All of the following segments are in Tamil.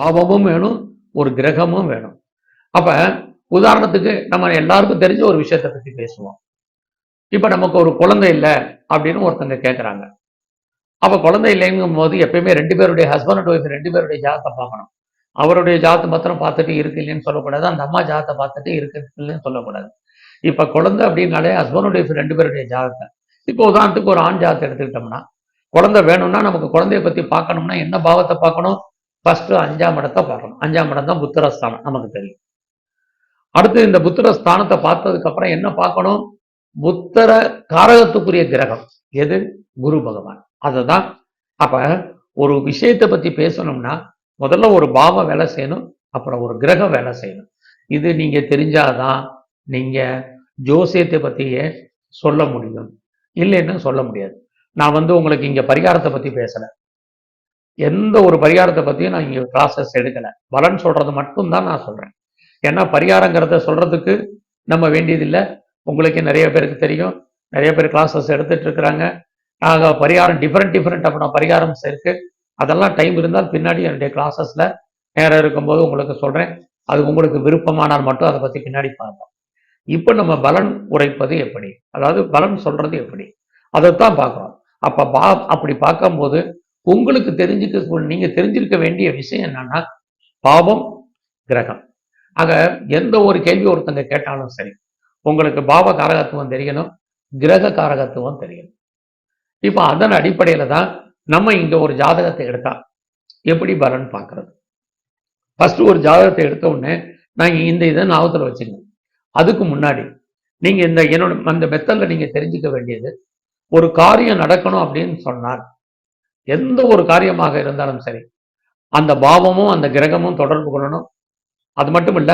பாவமும் வேணும் ஒரு கிரகமும் வேணும். அப்ப உதாரணத்துக்கு நம்ம எல்லாருக்கும் தெரிஞ்ச ஒரு விஷயத்தை பத்தி பேசுவோம். இப்ப நமக்கு ஒரு குழந்தை இல்லை அப்படின்னு ஒருத்தங்க கேட்குறாங்க அப்ப குழந்தை இல்லைங்கும் போது எப்பயுமே ரெண்டு பேருடைய ஹஸ்பண்ட் அண்ட் ஒய்ஃப் ரெண்டு பேருடைய ஜாதத்தை பார்க்கணும். அவருடைய ஜாதத்தை மாத்திரம் பார்த்துட்டு இருக்கு இல்லைன்னு சொல்லக்கூடாது. அந்த அம்மா ஜாதத்தை பார்த்துட்டு இருக்கு இல்லைன்னு சொல்லக்கூடாது. இப்ப குழந்தை அப்படின்னாலே ஹஸ்பண்ட் அண்ட் ஒய்ஃப் ரெண்டு பேருடைய ஜாதத்தை. இப்போ உதாரணத்துக்கு ஒரு ஆண் ஜாதத்தை எடுத்துக்கிட்டோம்னா குழந்தை வேணும்னா நமக்கு குழந்தைய பத்தி பார்க்கணும்னா என்ன பாவத்தை பார்க்கணும்? ஃபஸ்ட்டு அஞ்சாம் இடத்தை பார்க்கணும். அஞ்சாம் இடம் தான் புத்திரஸ்தானம் நமக்கு தெரியும். அடுத்து இந்த புத்திர ஸ்தானத்தை பார்த்ததுக்கு அப்புறம் என்ன பார்க்கணும்? புத்தர காரகத்துக்குரிய கிரகம். எது? குரு பகவான். அதுதான். அப்ப ஒரு விஷயத்தை பத்தி பேசணும்னா முதல்ல ஒரு பாவம் வேலை செய்யணும் அப்புறம் ஒரு கிரகம் வேலை செய்யணும். இது நீங்க தெரிஞ்சாதான் நீங்க ஜோசியத்தை பற்றியே சொல்ல முடியும். இல்லைன்னு சொல்ல முடியாது. நான் வந்து உங்களுக்கு இங்க பரிகாரத்தை பத்தி பேசல. எந்த ஒரு பரிகாரத்தை பற்றியும் நான் இங்கே ப்ராசஸ் எடுக்கலை. பலன் சொல்கிறது மட்டும்தான் நான் சொல்கிறேன் ஏன்னா பரிகாரங்கிறத சொல்றதுக்கு நம்ம வேண்டியதில்லை. உங்களுக்கு நிறைய பேருக்கு தெரியும். நிறைய பேர் கிளாஸஸ் எடுத்துட்டு இருக்கிறாங்க. நாங்கள் பரிகாரம் டிஃப்ரெண்ட் டிஃப்ரெண்ட் அப்படின்னா பரிகாரம் இருக்கு அதெல்லாம் டைம் இருந்தால் பின்னாடி என்னுடைய கிளாஸஸில் நேரம் இருக்கும்போது உங்களுக்கு சொல்றேன். அது உங்களுக்கு விருப்பமானால் மட்டும் அதை பத்தி பின்னாடி பார்ப்போம். இப்போ நம்ம பலன் உரைப்பது எப்படி? அதாவது பலன் சொல்றது எப்படி? அதைத்தான் பார்க்குறோம் அப்போ பா அப்படி பார்க்கும்போது உங்களுக்கு தெரிஞ்சுக்க நீங்க தெரிஞ்சிருக்க வேண்டிய விஷயம் என்னன்னா பாவம் கிரகம். ஆக எந்த ஒரு கேள்வி ஒருத்தங்க கேட்டாலும் சரி உங்களுக்கு பாவ காரகத்துவம் தெரியணும் கிரக காரகத்துவம் தெரியணும். இப்போ அதன் அடிப்படையில தான் நம்ம இங்க ஒரு ஜாதகத்தை எடுத்தா எப்படி பலன் பார்க்கறது? ஃபர்ஸ்ட் ஒரு ஜாதகத்தை எடுத்த உடனே நான் இந்த இதை ஞாபகத்தில் வச்சுங்க அதுக்கு முன்னாடி நீங்க இந்த என்னோட அந்த மெத்தட்ல நீங்க தெரிஞ்சுக்க வேண்டியது ஒரு காரியம் நடக்கணும் அப்படின்னு சொன்னால் எந்த ஒரு காரியமாக இருந்தாலும் சரி அந்த பாவமும் அந்த கிரகமும் தொடர்பு கொள்ளணும். அது மட்டும் இல்ல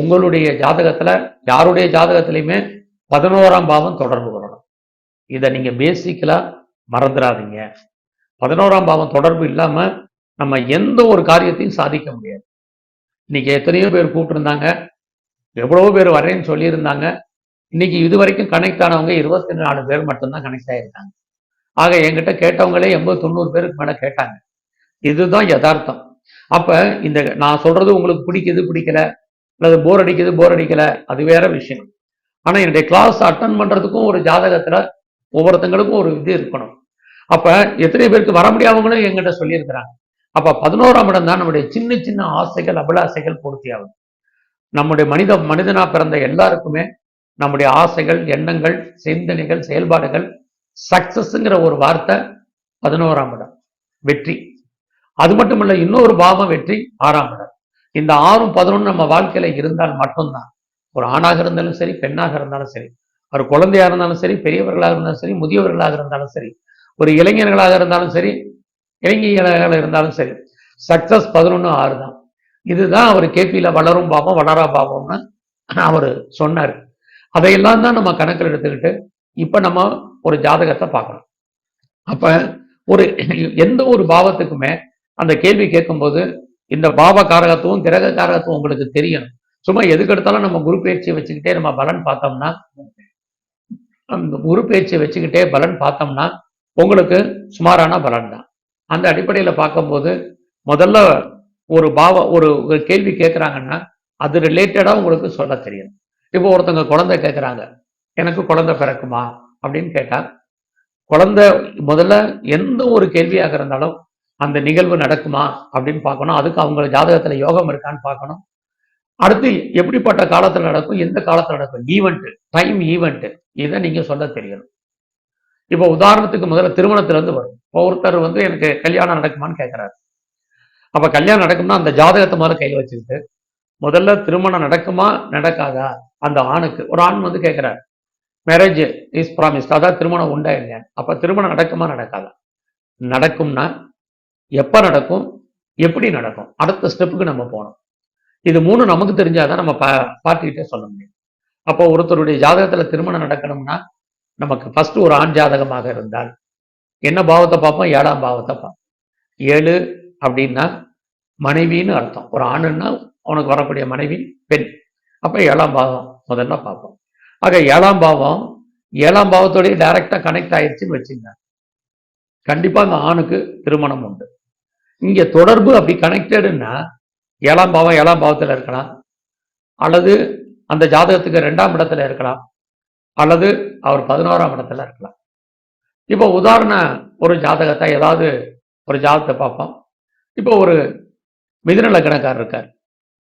உங்களுடைய ஜாதகத்துல யாருடைய ஜாதகத்திலையுமே பதினோராம் பாவம் தொடர்பு கொள்ளணும். இதை நீங்க பேசிக்கலா மறந்துடாதீங்க. பதினோராம் பாவம் தொடர்பு இல்லாம நம்ம எந்த ஒரு காரியத்தையும் சாதிக்க முடியாது. இன்னைக்கு எத்தனையோ பேர் கூப்பிட்டுருந்தாங்க எவ்வளவோ பேர் வரேன்னு சொல்லியிருந்தாங்க. இன்னைக்கு இது வரைக்கும் கனெக்ட் ஆனவங்க இருபத்தி நாலு பேர் மட்டும்தான் கனெக்ட் ஆயிருக்காங்க. ஆக என்கிட்ட கேட்டவங்களே எண்பது தொண்ணூறு பேருக்கு மேல கேட்டாங்க. இதுதான் யதார்த்தம். அப்ப இந்த நான் சொல்றது உங்களுக்கு பிடிக்குது பிடிக்கல அல்லது போர் அடிக்குது போர் அடிக்கல அது வேற விஷயம். ஆனா என்னுடைய கிளாஸ் அட்டன் பண்றதுக்கும் ஒரு ஜாதகத்துல ஒவ்வொருத்தங்களுக்கும் ஒரு இது இருக்கணும். அப்ப எத்தனை பேருக்கு வர முடியாதவங்களும் எங்கிட்ட சொல்லியிருக்கிறாங்க. அப்ப பதினோராம் இடம் தான் நம்முடைய சின்ன சின்ன ஆசைகள் அபிலாசைகள் பூர்த்தியாகும் நம்முடைய மனித மனிதனா பிறந்த எல்லாருக்குமே நம்முடைய ஆசைகள் எண்ணங்கள் சிந்தனைகள் செயல்பாடுகள் சக்சஸ்ங்கிற ஒரு வார்த்தை பதினோராம் இடம் வெற்றி. அது மட்டும் இல்ல இன்னொரு பாவம் வெற்றி ஆறாம் இடம். இந்த ஆறும் பதினொன்று நம்ம வாழ்க்கையில இருந்தால் மட்டும்தான். ஒரு ஆணாக இருந்தாலும் சரி பெண்ணாக இருந்தாலும் சரி ஒரு குழந்தையாக இருந்தாலும் சரி பெரியவர்களாக இருந்தாலும் சரி முதியவர்களாக இருந்தாலும் சரி ஒரு இளைஞர்களாக இருந்தாலும் சரி இளைஞர்களாக இருந்தாலும் சரி சக்சஸ் பதினொன்று ஆறு தான். இதுதான் அவர் கேபியில வளரும் பாவம் வளரா பாவம்னு அவர் சொன்னார். அதையெல்லாம் தான் நம்ம கணக்கில் எடுத்துக்கிட்டு இப்ப நம்ம ஒரு ஜாதகத்தை பார்க்கணும். அப்ப ஒரு எந்த ஒரு பாவத்துக்குமே அந்த கேள்வி கேட்கும்போது இந்த பாவ காரகத்துவம் கிரக காரகத்துவம் உங்களுக்கு தெரியும். சும்மா எதுக்கு எடுத்தாலும் நம்ம குரு பயிற்சியை வச்சுக்கிட்டே நம்ம பலன் பார்த்தோம்னா அந்த குரு பயிற்சியை வச்சுக்கிட்டே பலன் பார்த்தோம்னா உங்களுக்கு சுமாரான பலன் தான். அந்த அடிப்படையில் பார்க்கும்போது முதல்ல ஒரு பாவ ஒரு ஒரு கேள்வி கேட்குறாங்கன்னா அது ரிலேட்டடாக உங்களுக்கு சொல்ல தெரியும். இப்போ ஒருத்தவங்க குழந்தை கேட்குறாங்க. எனக்கு குழந்தை பிறக்குமா? அப்படின்னு கேட்டா குழந்தை முதல்ல எந்த ஒரு கேள்வியாக இருந்தாலும் அந்த நிகழ்வு நடக்குமா அப்படின்னு பார்க்கணும். அதுக்கு அவங்க ஜாதகத்துல யோகம் இருக்கான்னு பார்க்கணும். அடுத்து எப்படிப்பட்ட காலத்துல நடக்கும் எந்த காலத்துல நடக்கும்? ஈவெண்ட்டு டைம் ஈவெண்ட்டு இதை நீங்க சொல்ல தெரியணும். இப்போ உதாரணத்துக்கு முதல்ல திருமணத்திலேருந்து இருந்து வரும். ஒருத்தர் வந்து எனக்கு கல்யாணம் நடக்குமான்னு கேட்குறாரு அப்ப கல்யாணம் நடக்கும்னா அந்த ஜாதகத்தை முதல்ல கையில் வச்சுக்கிட்டு முதல்ல திருமணம் நடக்குமா நடக்காதா? அந்த ஆணுக்கு ஒரு ஆண் வந்து கேட்குறாரு மேரேஜ் இஸ் ப்ராமிஸ் அதான் திருமணம் உண்டா இல்லையா அப்ப திருமணம் நடக்குமா நடக்காதா? நடக்கும்னா எப்ப நடக்கும்? எப்படி நடக்கும்? அடுத்த ஸ்டெப்புக்கு நம்ம போகணும். இது மூணு நமக்கு தெரிஞ்சாதான் நம்ம பா பார்ட்டிகிட்டே சொல்ல முடியும். அப்போ ஒருத்தருடைய ஜாதகத்துல திருமணம் நடக்கணும்னா நமக்கு ஃபர்ஸ்ட் ஒரு ஆண் ஜாதகமாக இருந்தால் என்ன பாவத்தை பார்ப்போம்? ஏழாம் பாவத்தை பார்ப்போம். ஏழு அப்படின்னா மனைவின்னு அர்த்தம். ஒரு ஆணுன்னா அவனுக்கு வரக்கூடிய மனைவி பெண். அப்ப ஏழாம் பாவம் முதல்ல பார்ப்போம். ஆக ஏழாம் பாவம் ஏழாம் பாவத்தோடய டைரக்டா கனெக்ட் ஆயிடுச்சுன்னு வச்சுங்க கண்டிப்பாக அந்த ஆணுக்கு திருமணம் உண்டு. இங்கே தொடர்பு அப்படி கனெக்டடுன்னா ஏழாம் பாவம் ஏழாம் பாவத்தில் இருக்கலாம். அல்லது அந்த ஜாதகத்துக்கு ரெண்டாம் இடத்துல இருக்கலாம். அல்லது அவர் பதினோராம் இடத்துல இருக்கலாம். இப்போ உதாரண ஒரு ஜாதகத்தை ஏதாவது ஒரு ஜாதகத்தை பார்ப்போம். இப்போ ஒரு மிதுன லக்னக்காரர் இருக்கார்.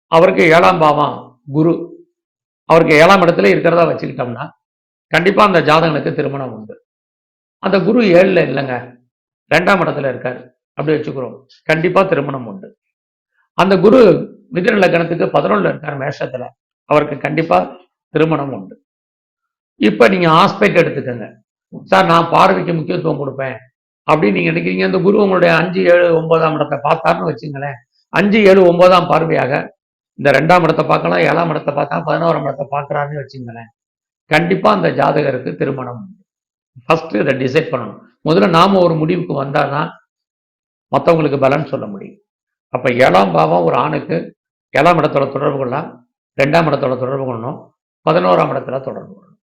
அவருக்கு ஏழாம் பாவம் குரு. அவருக்கு ஏழாம் இடத்துல இருக்கிறதா வச்சுக்கிட்டோம்னா கண்டிப்பாக அந்த ஜாதகனுக்கு திருமணம் உண்டு. அந்த குரு ஏழில் இல்லைங்க. ரெண்டாம் இடத்துல இருக்கார். அப்படி வச்சுக்கிறோம். கண்டிப்பாக திருமணம் உண்டு. அந்த குரு மிதிர லக்னத்துக்கு பதினொன்றில் இருக்கார் மேஷத்துல. அவருக்கு கண்டிப்பாக திருமணம் உண்டு. இப்போ நீங்க ஆஸ்பெக்ட் எடுத்துக்கோங்க. சார் நான் பார்வைக்கு முக்கியத்துவம் கொடுப்பேன். அப்படின்னு நீங்கள் நினைக்கிறீங்க. அந்த குரு உங்களுடைய அஞ்சு ஏழு ஒன்பதாம் இடத்தை பார்த்தாருன்னு வச்சுங்களேன். அஞ்சு ஏழு ஒன்பதாம் பார்வையாக இந்த ரெண்டாம் இடத்தை பார்க்கலாம் ஏழாம் இடத்தை பார்க்கலாம் பதினோராம் இடத்தை பார்க்குறாருன்னு வச்சுங்களேன். கண்டிப்பா அந்த ஜாதகருக்கு திருமணம் ஃபஸ்ட்டு ஃபர்ஸ்ட் இதை டிசைட் பண்ணணும். முதல்ல நாம ஒரு முடிவுக்கு வந்தாதான் மற்றவங்களுக்கு பலன் சொல்ல முடியும். அப்ப ஏழாம் பாவம் ஒரு ஆணுக்கு ஏழாம் இடத்தோட தொடர்பு கொள்ளலாம் ரெண்டாம் இடத்தோட தொடர்பு கொள்ளணும் பதினோராம் இடத்துல தொடர்பு கொள்ளணும்.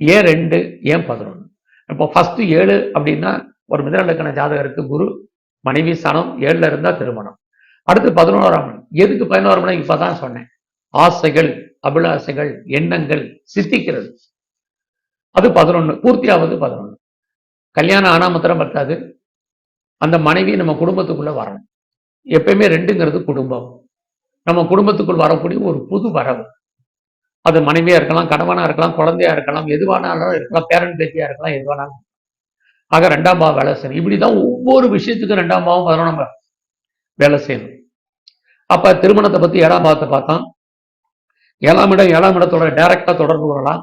ஏன் ரெண்டு ஏன் பதினொன்று இப்போ ஃபர்ஸ்ட் ஏழு அப்படின்னா ஒரு மிதனலக்கண ஜாதகருக்கு குரு மனைவி சனம் ஏழுல இருந்தால் திருமணம். அடுத்து பதினோராம் இடம் எதுக்கு பதினோராம் இடம் இப்பதான் சொன்னேன். ஆசைகள் அபிலாசைகள் எண்ணங்கள் சித்திக்கிறது. அது பதினொன்று பூர்த்தியாவது பதினொன்று கல்யாணம் ஆனா மாத்திரம் பத்தாது. அந்த மனைவி நம்ம குடும்பத்துக்குள்ள வரணும். எப்பயுமே ரெண்டுங்கிறது குடும்பம். நம்ம குடும்பத்துக்குள் வரக்கூடிய ஒரு புது வரவு. அது மனைவியா இருக்கலாம் கணவனா இருக்கலாம் குழந்தையா இருக்கலாம் எதுவானாலும் இருக்கலாம் பேரன் பேத்தியா இருக்கலாம் எதுவானாலும். ஆக ரெண்டாம் பாவம் வேலை செய்யணும். இப்படிதான் ஒவ்வொரு விஷயத்துக்கும் ரெண்டாம் பாவம் பதினொன்றாம் வேலை செய்யணும். அப்ப திருமணத்தை பத்தி ஏழாம் பாவத்தை பார்த்தோம் ஏழாம் இடம் ஏழாம் இடத்தோட டைரக்டா தொடர்பு கொள்ளலாம்.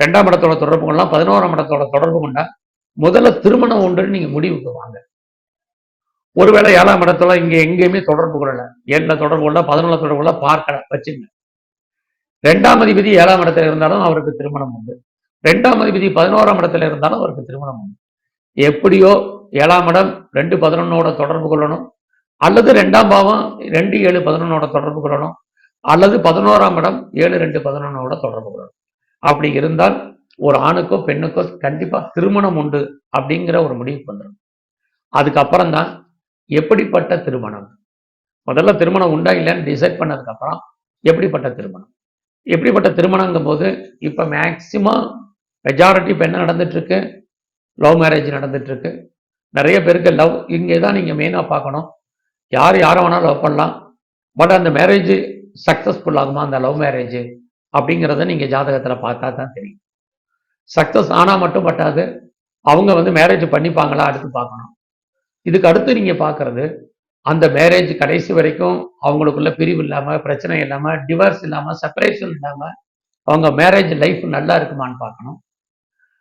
ரெண்டாம் இடத்தோட தொடர்பு கொள்ளலாம். பதினோராம் இடத்தோட தொடர்பு கொண்டா முதல்ல திருமணம் உண்டுன்னு நீங்க முடிவுக்கு வாங்க. ஒருவேளை ஏழாம் இடத்துல இங்க எங்கேயுமே தொடர்பு கொள்ளல. என்ன தொடர்பு கொள்ள பதினொன்றுல தொடர்பு கொள்ள பார்க்கல வச்சுங்க. ரெண்டாம் அதிபதி ஏழாம் இடத்துல இருந்தாலும் அவருக்கு திருமணம் உண்டு. ரெண்டாம் அதிபதி பதினோராம் இடத்துல இருந்தாலும் அவருக்கு திருமணம் உண்டு. எப்படியோ ஏழாம் இடம் ரெண்டு பதினொன்னோட தொடர்பு கொள்ளணும். அல்லது ரெண்டாம் பாவம் ரெண்டு ஏழு பதினொன்னோட தொடர்பு கொள்ளணும். அல்லது பதினோராம் இடம் ஏழு ரெண்டு பதினொன்னோட தொடர்பு கொள்ளணும். அப்படி இருந்தால் ஒரு ஆணுக்கோ பெண்ணுக்கோ கண்டிப்பா திருமணம் உண்டு அப்படிங்கிற ஒரு முடிவுக்கு வந்துடும் அதுக்கப்புறம் தான் எப்படிப்பட்ட திருமணம்? முதல்ல திருமணம் உண்டா இல்லைன்னு டிசைட் பண்ணதுக்கு அப்புறம் எப்படிப்பட்ட திருமணம்? எப்படிப்பட்ட திருமணங்கும் போது இப்ப மேக்சிமம் மெஜாரிட்டி இப்போ என்ன நடந்துட்டு இருக்கு லவ் மேரேஜ் நடந்துட்டு இருக்கு நிறைய பேருக்கு லவ் இங்கே தான் நீங்க மெயினாக பார்க்கணும். யார் யாரை வேணாலும் லவ் பண்ணலாம். பட் அந்த மேரேஜ் சக்ஸஸ்ஃபுல் ஆகுமா? அந்த லவ் மேரேஜ் அப்படிங்கிறத நீங்க ஜாதகத்துல பார்த்தா தான் தெரியும். சக்ஸஸ் ஆனா மட்டும் பட்டாது அவங்க வந்து மேரேஜ் பண்ணிப்பாங்களா? அடுத்து பார்க்கணும். இதுக்கு அடுத்து நீங்க பார்க்குறது அந்த மேரேஜ் கடைசி வரைக்கும் அவங்களுக்குள்ள பிரிவு இல்லாம பிரச்சனை இல்லாம டிவர்ஸ் இல்லாம செப்பரேஷன் இல்லாம அவங்க மேரேஜ் லைஃப் நல்லா இருக்குமான்னு பார்க்கணும்.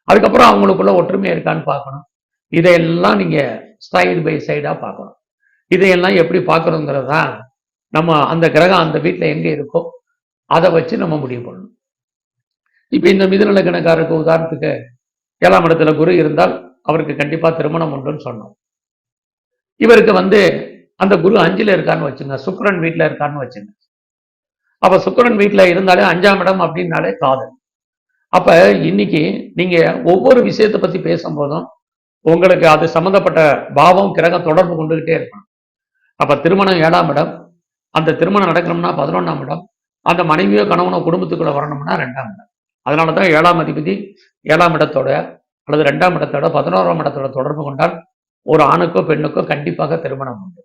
அதுக்கப்புறம் அவங்களுக்குள்ள ஒற்றுமை இருக்கான்னு பார்க்கணும். இதையெல்லாம் நீங்க சைடு பை சைடா பார்க்கணும். இதையெல்லாம் எப்படி பார்க்கணுங்கிறது தான் நம்ம அந்த கிரகம் அந்த வீட்டில் எங்க இருக்கோ அதை வச்சு நம்ம முடிவு பண்ணணும். இப்போ இந்த மிதுநல கணக்காரருக்கு உதாரணத்துக்கு ஏழாம் இடத்துல குரு இருந்தால் அவருக்கு கண்டிப்பா திருமணம் உண்டுன்னு சொன்னோம். இவருக்கு வந்து அந்த குரு அஞ்சில் இருக்கான்னு வச்சுங்க சுக்கிரன் வீட்டுல இருக்கான்னு வச்சுங்க. அப்ப சுக்கிரன் வீட்டுல இருந்தாலே அஞ்சாம் இடம் அப்படின்னாலே காதல். அப்ப இன்னைக்கு நீங்க ஒவ்வொரு விஷயத்தை பத்தி பேசும்போதும் உங்களுக்கு அது சம்மந்தப்பட்ட பாவம் கிரகம் தொடர்பு கொண்டுகிட்டே இருக்கணும். அப்ப திருமணம் ஏழாம் இடம். அந்த திருமணம் நடக்கணும்னா பதினொன்றாம் இடம். அந்த மனைவியோ கணவனோ குடும்பத்துக்குள்ள வரணும்னா ரெண்டாம் இடம். அதனாலதான் ஏழாம் அதிபதி ஏழாம் இடத்தோட அல்லது ரெண்டாம் இடத்தோட பதினோராம் இடத்தோட தொடர்பு கொண்டால் ஒரு ஆணுக்கோ பெண்ணுக்கோ கண்டிப்பாக திருமணம் உண்டு.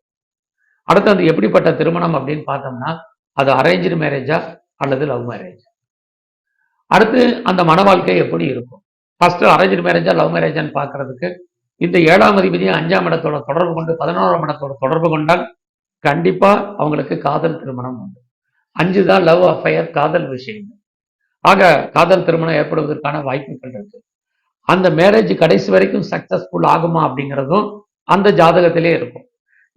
அடுத்து அது எப்படிப்பட்ட திருமணம் அப்படின்னு பார்த்தோம்னா அது அரேஞ்சு மேரேஜா அல்லது லவ் மேரேஜ் அடுத்து அந்த மன வாழ்க்கை எப்படி இருக்கும்? ஃபர்ஸ்ட் அரேஞ்சு மேரேஜா லவ் மேரேஜான்னு பார்க்கறதுக்கு இந்த ஏழாம் அதிபதியை அஞ்சாம் இடத்தோட தொடர்பு கொண்டு பதினோராம் இடத்தோட தொடர்பு கொண்டால் கண்டிப்பா அவங்களுக்கு காதல் திருமணம் உண்டு. அஞ்சு தான் லவ் அஃபயர் காதல் விஷயம். ஆக காதல் திருமணம் ஏற்படுவதற்கான வாய்ப்புகள் இருக்கு. அந்த மேரேஜ் கடைசி வரைக்கும் சக்சஸ்ஃபுல் ஆகுமா அப்படிங்கிறதும் அந்த ஜாதகத்திலே இருக்கும்.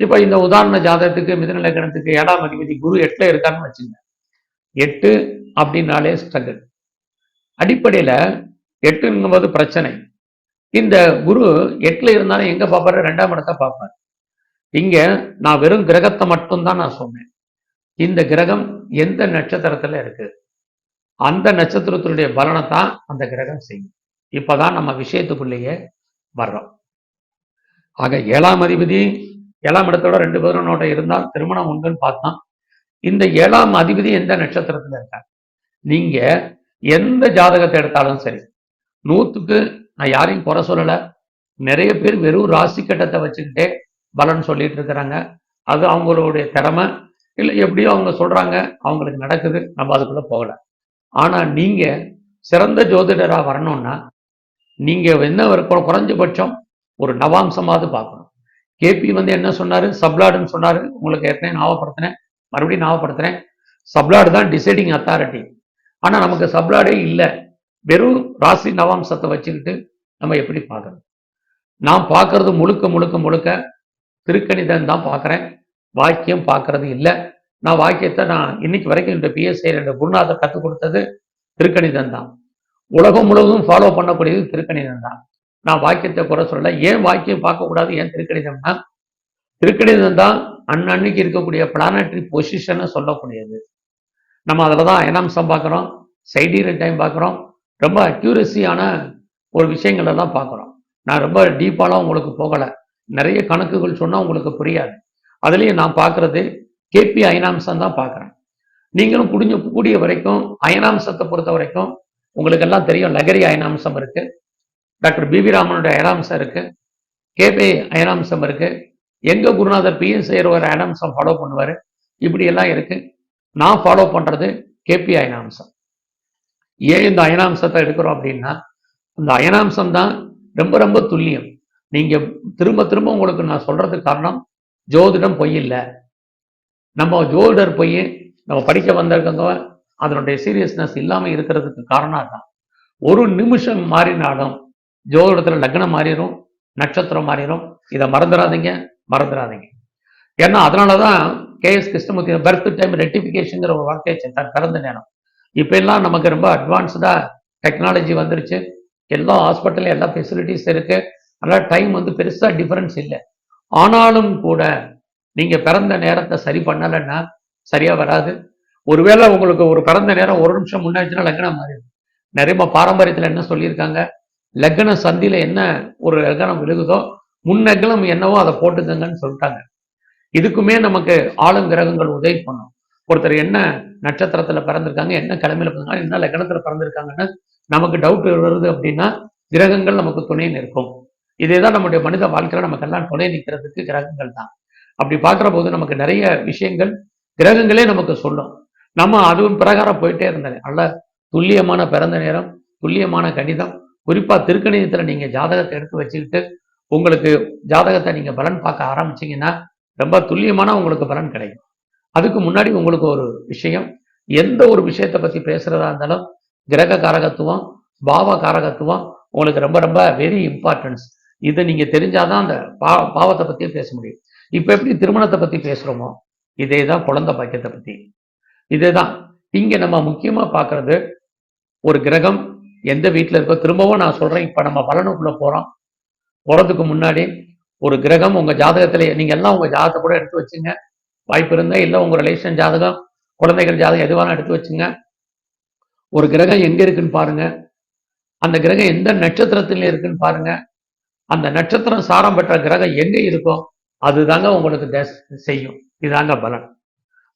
இப்போ இந்த உதாரண ஜாதகத்துக்கு மிதன லக்னத்துக்கு ஏழாம் அதிபதி குரு எட்டுல இருக்கான்னு வச்சுங்க. எட்டு அப்படின்னாலே ஸ்ட்ரகிள் அடிப்படையில எட்டுங்கும் போது பிரச்சனை. இந்த குரு எட்டுல இருந்தாலும் எங்க பார்ப்பாரு ரெண்டாம் இடத்த பார்ப்பாரு இங்க நான் வெறும் கிரகத்தை மட்டும்தான் நான் சொன்னேன். இந்த கிரகம் எந்த நட்சத்திரத்துல இருக்கு? அந்த நட்சத்திரத்தினுடைய பலனை தான் அந்த கிரகம் செய்யும். இப்பதான் நம்ம விஷயத்துக்குள்ளேயே வர்றோம். ஆக ஏழாம் அதிபதி ஏழாம் இடத்தோட ரெண்டு பேரும் பதினொன்னோட இருந்தால் திருமணம் உண்டுன்னு பார்த்தோம் இந்த ஏழாம் அதிபதி எந்த நட்சத்திரத்துல இருக்கார்? நீங்க எந்த ஜாதகத்தை எடுத்தாலும் சரி நூத்துக்கு நான் யாரையும் குறை சொல்லல. நிறைய பேர் வெறும் ராசி கட்டத்தை வச்சுக்கிட்டே பலன் சொல்லிட்டு இருக்கிறாங்க. அது அவங்களுடைய திறமை. இல்லை எப்படியோ அவங்க சொல்றாங்க அவங்களுக்கு நடக்குது நம்ம அதுக்குள்ள போகல. ஆனா நீங்க சிறந்த ஜோதிடரா வரணும்னா நீங்க என்ன குறைஞ்சபட்சம் ஒரு நவாம்சமாவது பார்க்கணும். கேபி வந்து என்ன சொன்னாரு? சப்லாடுன்னு சொன்னாரு. உங்களுக்கு ஏற்கனவே ஞாபகப்படுத்தினேன். மறுபடியும் ஞாபகப்படுத்துகிறேன் சப்லாடு தான் டிசைடிங் அத்தாரிட்டி ஆனா நமக்கு சப்லாடே இல்லை. வெறும் ராசி நவாம்சத்தை வச்சுக்கிட்டு நம்ம எப்படி பார்க்கறது? நான் பார்க்கறது முழுக்க முழுக்க முழுக்க திருக்கணிதம் தான் பார்க்குறேன். வாக்கியம் பார்க்கறது இல்லை. நான் வாக்கியத்தை நான் இன்னைக்கு வரைக்கும் இந்த பிஎஸ்ஐ ரெண்டு குருநாதர் கற்றுக் கொடுத்தது திருக்கணிதம் தான். உலகம் முழுவதும் ஃபாலோ பண்ணக்கூடியது திருக்கணிதம் தான். நான் வாக்கியத்தை குறை சொல்ல ஏன் வாக்கியம் பார்க்கக்கூடாது ஏன் திருக்கணிதம்னா? திருக்கணிதம் தான் அன்னன்னைக்கு இருக்கக்கூடிய பிளானட்ரி பொசிஷனை சொல்லக்கூடியது. நம்ம அதில் தான் அயனாம்சம் பார்க்குறோம் சைடீரியன் டைம் பார்க்குறோம் ரொம்ப அக்யூரஸியான ஒரு விஷயங்களை தான் பார்க்குறோம். நான் ரொம்ப டீப்பாலாம் உங்களுக்கு போகலை. நிறைய கணக்குகள் சொன்னால் உங்களுக்கு புரியாது. அதுலேயும் நான் பார்க்குறது கேபி அயனாம்சம் தான் பார்க்குறேன். நீங்களும் புடிஞ்ச கூடிய வரைக்கும் அயனாம்சத்தை பொறுத்த வரைக்கும் உங்களுக்கு எல்லாம் தெரியும். லகரி அயனாம்சம் இருக்கு. டாக்டர் பிபி ராமனுடைய அயனாம்சம் இருக்கு. கேபி அயனாம்சம் இருக்கு. எங்க குருநாதர் பிஎன் எஸ் அயனாம்சம் ஃபாலோ பண்ணுவாரு? இப்படி எல்லாம் இருக்கு. நான் ஃபாலோ பண்றது கேபி அயனாம்சம் ஏன் இந்த அயனாம்சத்தை எடுக்கிறோம் அப்படின்னா இந்த அயனாம்சம் தான் ரொம்ப ரொம்ப துல்லியம். நீங்க திரும்ப திரும்ப உங்களுக்கு நான் சொல்றதுக்கு காரணம் ஜோதிடம் பொய் இல்லை. நம்ம ஜோதிடர் பொய் நம்ம படிக்க வந்திருக்கவங்க அதனுடைய சீரியஸ்னஸ் இல்லாம இருக்கிறதுக்கு காரணம் தான் ஒரு நிமிஷம் மாறினாலும் ஜோதிடத்துல லக்னம் மாறிடும் நட்சத்திரம் மாறிடும் இதை மறந்துடாதீங்க மறந்துடாதீங்க ஏன்னா அதனாலதான் K S Krishnamurthy birth time ரெட்டிபிகேஷன்ங்கிற ஒரு வார்த்தையை சேர்த்தார் பிறந்த நேரம். இப்பெல்லாம் நமக்கு ரொம்ப அட்வான்ஸ்டாக டெக்னாலஜி வந்துருச்சு. எல்லா ஹாஸ்பிட்டல்ல எல்லா ஃபெசிலிட்டிஸ் இருக்கு. அதனால் டைம் வந்து பெருசா டிஃபரன்ஸ் இல்லை. ஆனாலும் கூட நீங்க பிறந்த நேரத்தை சரி பண்ணலைன்னா சரியா வராது. ஒருவேளை உங்களுக்கு ஒரு பிறந்த நேரம் ஒரு நிமிஷம் முன்னாடிச்சுன்னா லக்னம் மாறிடும். நிறைய பாரம்பரியத்தில் என்ன சொல்லியிருக்காங்க? லக்ன சந்தியில என்ன ஒரு லக்னம் விழுகுதோ முன்னக்னம் என்னவோ அதை போட்டுக்கங்கன்னு சொல்லிட்டாங்க. இதுக்குமே நமக்கு ஆளும் கிரகங்கள் உதவி பண்ணும். ஒருத்தர் என்ன நட்சத்திரத்துல பிறந்திருக்காங்க என்ன கிழமையில பிறந்தாங்க என்ன லக்னத்துல பிறந்திருக்காங்கன்னு நமக்கு டவுட் வருது அப்படின்னா கிரகங்கள் நமக்கு துணை நிற்கும் இதேதான் நம்முடைய மனித வாழ்க்கையில நமக்கு எல்லாம் துணை நிற்கிறதுக்கு கிரகங்கள் தான். அப்படி பார்க்குற போது நமக்கு நிறைய விஷயங்கள் கிரகங்களே நமக்கு சொல்லும். நம்ம அதுவும் பிரகாரம் போயிட்டே இருந்தது. நல்ல துல்லியமான பிறந்த நேரம் துல்லியமான கணிதம் குறிப்பா திருக்கணிதத்துல நீங்க ஜாதகத்தை எடுத்து வச்சுக்கிட்டு உங்களுக்கு ஜாதகத்தை நீங்க பலன் பார்க்க ஆரம்பிச்சீங்கன்னா ரொம்ப துல்லியமான உங்களுக்கு பலன் கிடைக்கும். அதுக்கு முன்னாடி உங்களுக்கு ஒரு விஷயம். எந்த ஒரு விஷயத்தை பத்தி பேசுறதா இருந்தாலும் கிரக காரகத்துவம் பாவ காரகத்துவம் உங்களுக்கு ரொம்ப ரொம்ப வெரி இம்பார்ட்டன்ஸ் இதை நீங்க தெரிஞ்சாதான் அந்த பா பாவத்தை பத்தியே பேச முடியும். இப்ப எப்படி திருமணத்தை பத்தி பேசுறோமோ இதே தான் குழந்தை பாக்கியத்தை பத்தி. இதே தான் இங்க நம்ம முக்கியமா பாக்குறது ஒரு கிரகம் எந்த வீட்டில் இருக்கோ திரும்பவும் நான் சொல்றேன் இப்ப நம்ம பலனுக்குள்ள போறோம். போறதுக்கு முன்னாடி ஒரு கிரகம் உங்க ஜாதகத்திலேயே நீங்க எல்லாம் உங்க ஜாதகத்தை கூட எடுத்து வச்சுங்க. வாய்ப்பு இருந்தா இல்ல உங்க ரிலேஷன் ஜாதகம் குழந்தைகள் ஜாதகம் எதுவான எடுத்து வச்சுங்க. ஒரு கிரகம் எங்க இருக்குன்னு பாருங்க. அந்த கிரகம் எந்த நட்சத்திரத்துல இருக்குன்னு பாருங்க. அந்த நட்சத்திரம் சாரம் பெற்ற கிரகம் எங்க இருக்கோ அதுதாங்க உங்களுக்கு தச- செய்யும். இதுதாங்க பலன்.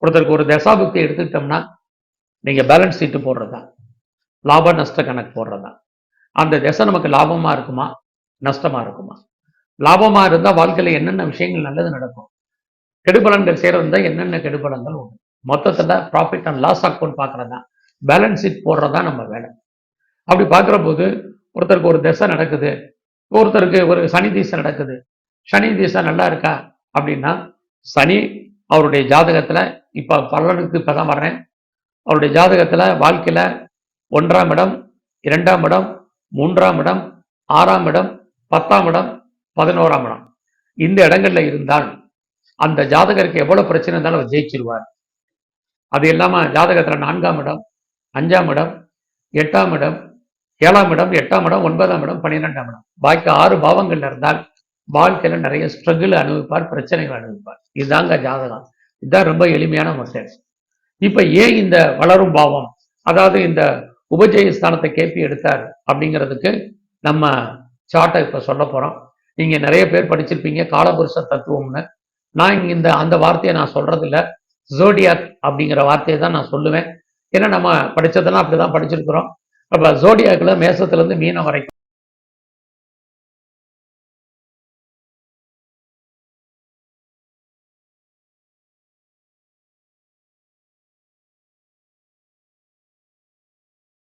ஒருத்தருக்கு ஒரு தசாபுக்தி எடுத்துக்கிட்டோம்னா நீங்க பேலன்ஸ் சீட்டு போடுறதா லாப நஷ்ட கணக்கு போடுறதா அந்த தசை நமக்கு லாபமா இருக்குமா நஷ்டமா இருக்குமா? லாபமா இருந்தா வாழ்க்கையில என்னென்ன விஷயங்கள் நல்லது நடக்கும்? கெடுபலன்கள் செய்யறதா என்னென்ன கெடுபலன்கள் உண்டு. மொத்தத்துல ப்ராஃபிட் அண்ட் லாஸ் அக்கௌண்ட் பார்க்கறதா பேலன்ஸ் ஷீட் போடுறதா நம்ம வேலை. அப்படி பார்க்குற போது ஒருத்தருக்கு ஒரு திசை நடக்குது. ஒருத்தருக்கு ஒரு சனி தீசை நடக்குது. சனி தீசை நல்லா இருக்கா? அப்படின்னா சனி அவருடைய ஜாதகத்துல இப்ப பலனுக்கு இப்பதான் வர்றேன். அவருடைய ஜாதகத்துல வாழ்க்கையில ஒன்றாம் இடம் இரண்டாம் இடம் மூன்றாம் இடம் ஆறாம் இடம் பத்தாம் இடம் பதினோராம் இடம். இந்த இடங்கள்ல இருந்தால் அந்த ஜாதகருக்கு எவ்வளவு பிரச்சனை இருந்தாலும் அவர் ஜெயிச்சிருவார். அது இல்லாம ஜாதகத்துல நான்காம் இடம் அஞ்சாம் இடம் எட்டாம் இடம் ஏழாம் இடம் எட்டாம் இடம் ஒன்பதாம் இடம் பன்னிரெண்டாம் இடம். பாக்கி ஆறு பாவங்கள்ல இருந்தால் வாழ்க்கையில நிறைய ஸ்ட்ரகிள் அனுபவிப்பார் பிரச்சனைகள் அனுபவிப்பார். இதுதாங்க ஜாதகம். இதுதான் ரொம்ப எளிமையான மெத்தட் இப்ப ஏன் இந்த வளரும் பாவம்? அதாவது இந்த உபஜய ஸ்தானத்தை கேபி எடுத்தார் அப்படிங்கிறதுக்கு நம்ம சார்ட்டை இப்ப சொல்ல போறோம். நீங்க நிறைய பேர் படிச்சிருப்பீங்க காலபுருஷ தத்துவம்னு. நான் இங்க இந்த அந்த வார்த்தையை நான் சொல்றது இல்ல ஜோடியாக் அப்படிங்கிற வார்த்தையை தான் நான் சொல்லுவேன். ஏன்னா நம்ம படிச்சதெல்லாம் அப்படிதான் படிச்சிருக்கிறோம். அப்போ ஜோடியாக்கில் மேசத்துல இருந்து மீனம் வரைக்கும்